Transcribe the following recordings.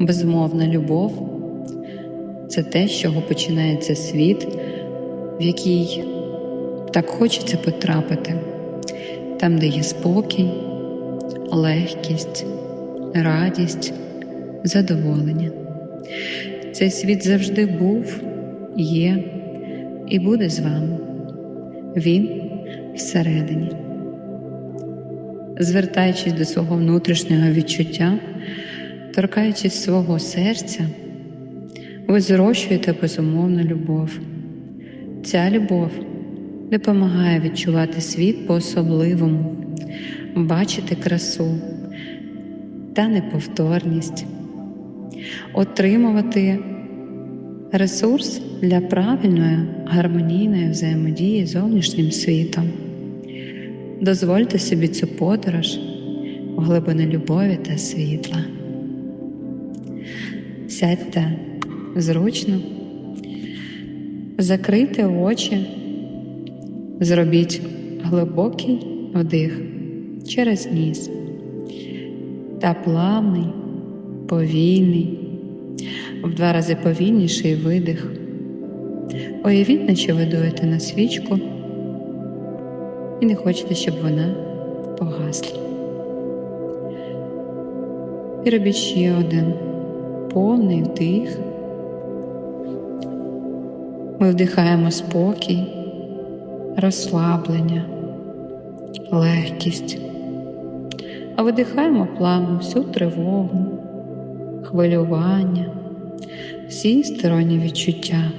Безумовна любов це те, з чого починається світ, в який так хочеться потрапити, там, де є спокій, легкість, радість, задоволення. Цей світ завжди був, є і буде з вами. Він всередині. Звертаючись до свого внутрішнього відчуття, торкаючись свого серця, ви зрощуєте безумовну любов. Ця любов допомагає відчувати світ по-особливому, бачити красу та неповторність, отримувати ресурс для правильної гармонійної взаємодії з зовнішнім світом. Дозвольте собі цю подорож в глибини любові та світла. Сядьте зручно, закрийте очі, зробіть глибокий вдих через ніс. Та плавний, повільний, в два рази повільніший видих. Уявіть, наче ви дуєте на свічку і не хочете, щоб вона погасла. І робіть ще один повний вдих. Ми вдихаємо спокій, розслаблення, легкість, а видихаємо плавно всю тривогу, хвилювання, всі сторонні відчуття.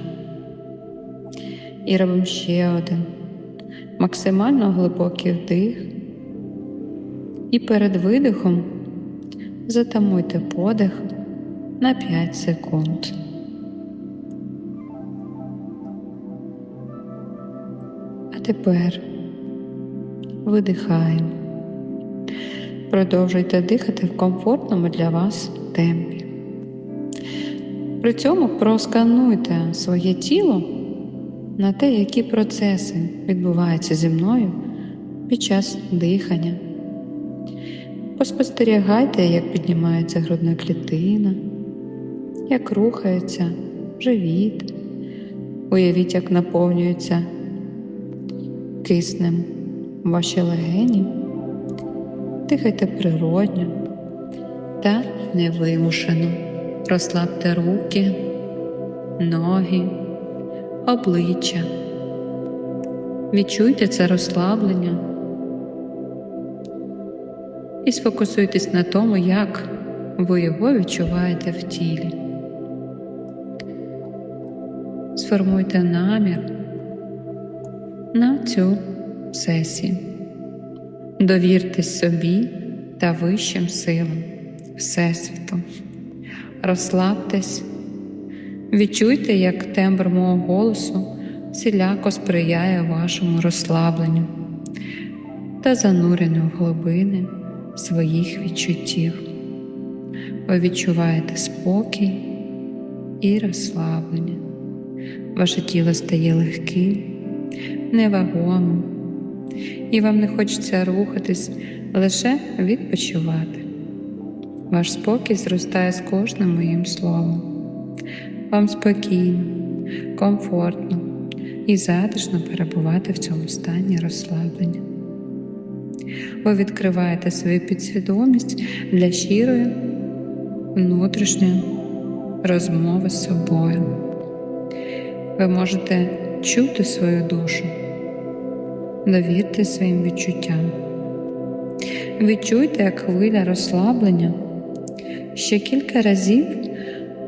І робимо ще один максимально глибокий вдих. І перед видихом затамуйте подих на 5 секунд. А тепер видихаємо. Продовжуйте дихати в комфортному для вас темпі. При цьому проскануйте своє тіло на те, які процеси відбуваються зі мною під час дихання. Поспостерігайте, як піднімається грудна клітина, як рухається живіт, уявіть, як наповнюється киснем ваші легені, дихайте природньо та невимушено. Розслабте руки, ноги, обличчя. Відчуйте це розслаблення і сфокусуйтесь на тому, як ви його відчуваєте в тілі. Сформуйте намір на цю сесію. Довіртесь собі та вищим силам Всесвіту. Розслабтесь, відчуйте, як тембр мого голосу всіляко сприяє вашому розслабленню та зануренню в глибини своїх відчуттів. Ви відчуваєте спокій і розслаблення. Ваше тіло стає легким, невагомим, і вам не хочеться рухатись, лише відпочивати. Ваш спокій зростає з кожним моїм словом. Вам спокійно, комфортно і затишно перебувати в цьому стані розслаблення. Ви відкриваєте свою підсвідомість для щирої внутрішньої розмови з собою. Ви можете чути свою душу, довірте своїм відчуттям. Відчуйте, як хвиля розслаблення ще кілька разів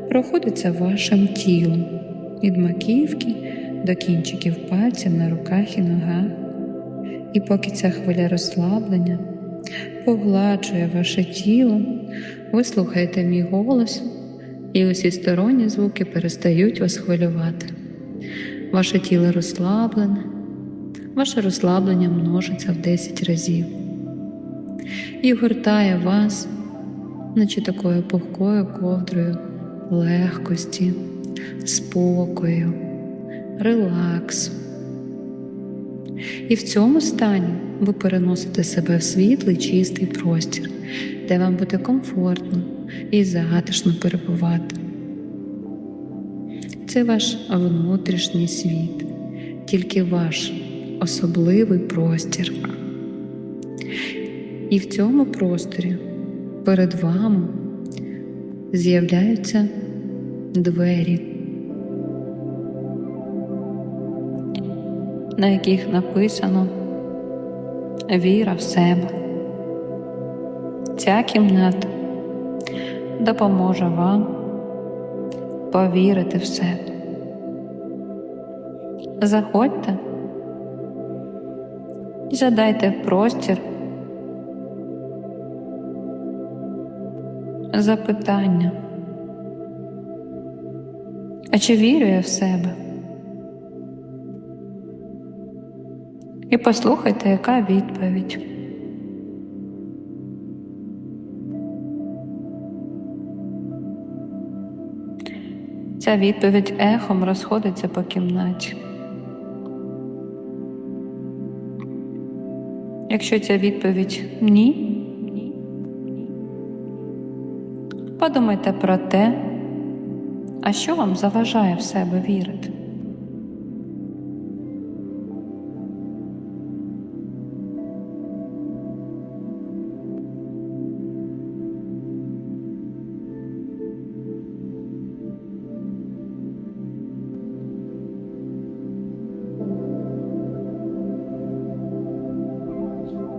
проходиться вашим тілом від маківки до кінчиків пальців на руках і ногах. І поки ця хвиля розслаблення погладжує ваше тіло, ви слухаєте мій голос, і усі сторонні звуки перестають вас хвилювати. Ваше тіло розслаблене, ваше розслаблення множиться в 10 разів і гортає вас, наче такою пухкою ковдрою легкості, спокою, релаксу. І в цьому стані ви переносите себе в світлий чистий простір, де вам буде комфортно, і затишно перебувати. Це ваш внутрішній світ, тільки ваш особливий простір. І в цьому просторі перед вами з'являються двері, на яких написано Віра в себе. Ця кімната допоможе вам повірити в себе. Заходьте і задайте простір запитання. А чи вірю я в себе? І послухайте, яка відповідь. Ця відповідь ехом розходиться по кімнаті. Якщо ця відповідь ні, подумайте про те, а що вам заважає в себе вірити.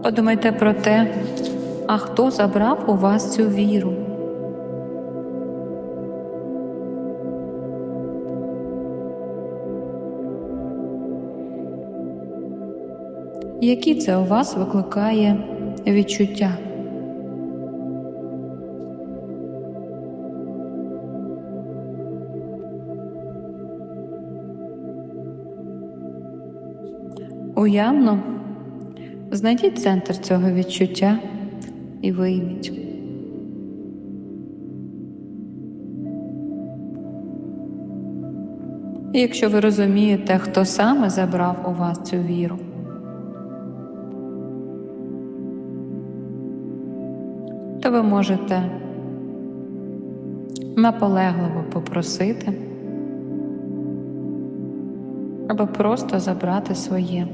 Подумайте про те, а хто забрав у вас цю віру. Які це у вас викликає відчуття? Уявно знайдіть центр цього відчуття і вийміть. І якщо ви розумієте, хто саме забрав у вас цю віру, то ви можете наполегливо попросити або просто забрати своє.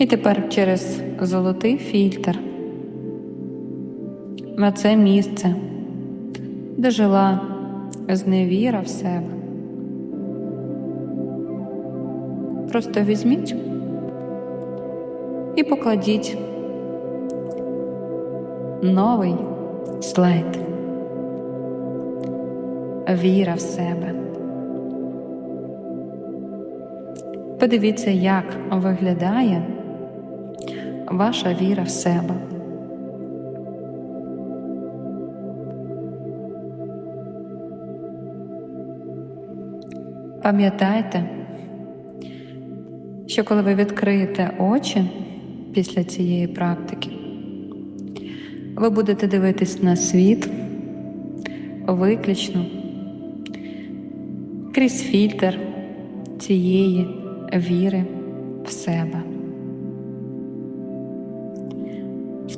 І тепер через золотий фільтр на це місце, де жила зневіра в себе. Просто візьміть і покладіть новий слайд. Віра в себе. Подивіться, як виглядає ваша віра в себе. Пам'ятайте, що коли ви відкриєте очі після цієї практики, ви будете дивитись на світ виключно крізь фільтр цієї віри в себе.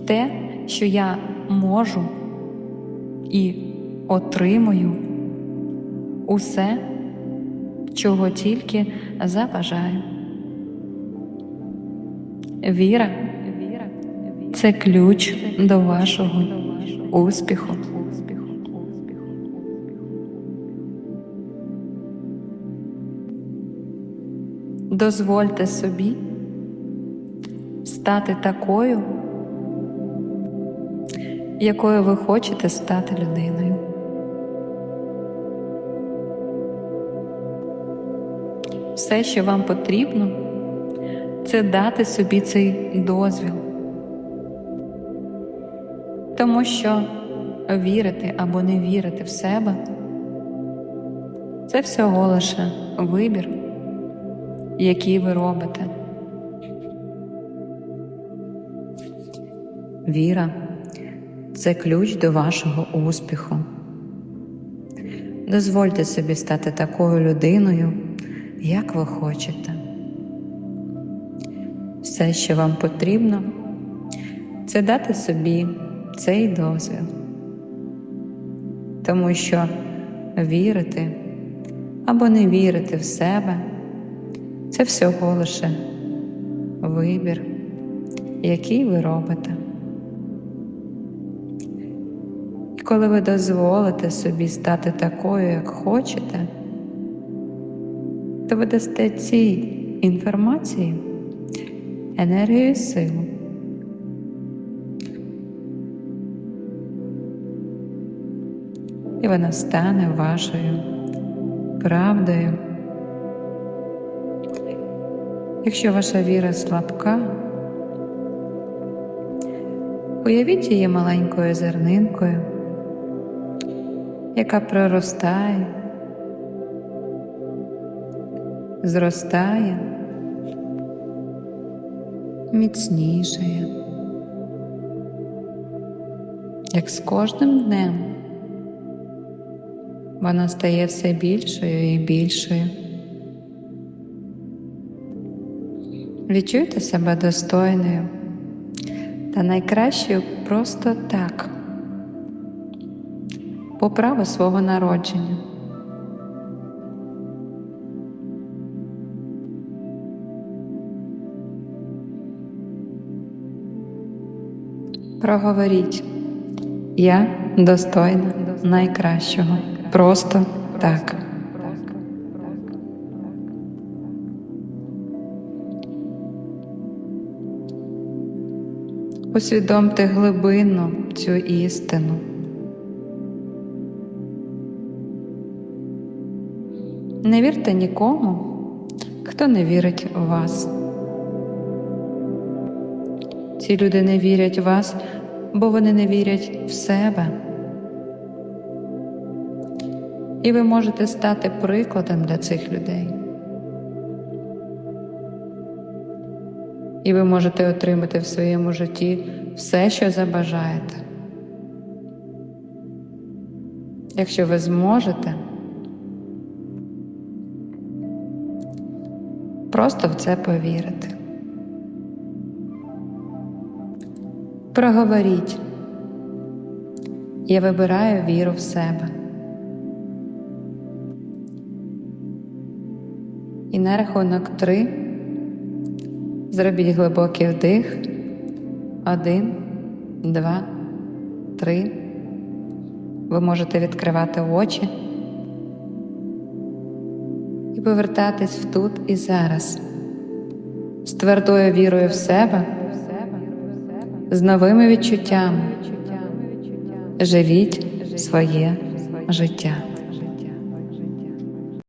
Те, що я можу і отримую усе, чого тільки забажаю. Віра це ключ до вашого успіху. Дозвольте собі стати такою, якою ви хочете стати людиною. Все, що вам потрібно, це дати собі цей дозвіл. Тому що вірити або не вірити в себе це всього лише вибір, який ви робите. Віра це ключ до вашого успіху. Дозвольте собі стати такою людиною, як ви хочете. Все, що вам потрібно, це дати собі цей дозвіл. Тому що вірити або не вірити в себе це всього лише вибір, який ви робите. Коли ви дозволите собі стати такою, як хочете, то ви дасте цій інформації енергію і силу. І вона стане вашою правдою. Якщо ваша віра слабка, уявіть її маленькою зернинкою, яка проростає, зростає, міцнішає, як з кожним днем. Вона стає все більшою і більшою. Відчуйте себе достойною. Та найкращою просто так, по свого народження. Проговоріть, я достойна найкращого. Просто так. Усвідомте глибинно цю істину. Не вірте нікому, хто не вірить у вас. Ці люди не вірять в вас, бо вони не вірять в себе. І ви можете стати прикладом для цих людей. І ви можете отримати в своєму житті все, що забажаєте. Якщо ви зможете, просто в це повірити. Проговоріть. Я вибираю віру в себе. І на рахунок три зробіть глибокий вдих. Один, два, три. Ви можете відкривати очі повертатись в тут і зараз з твердою вірою в себе, з новими відчуттями. Живіть своє життя.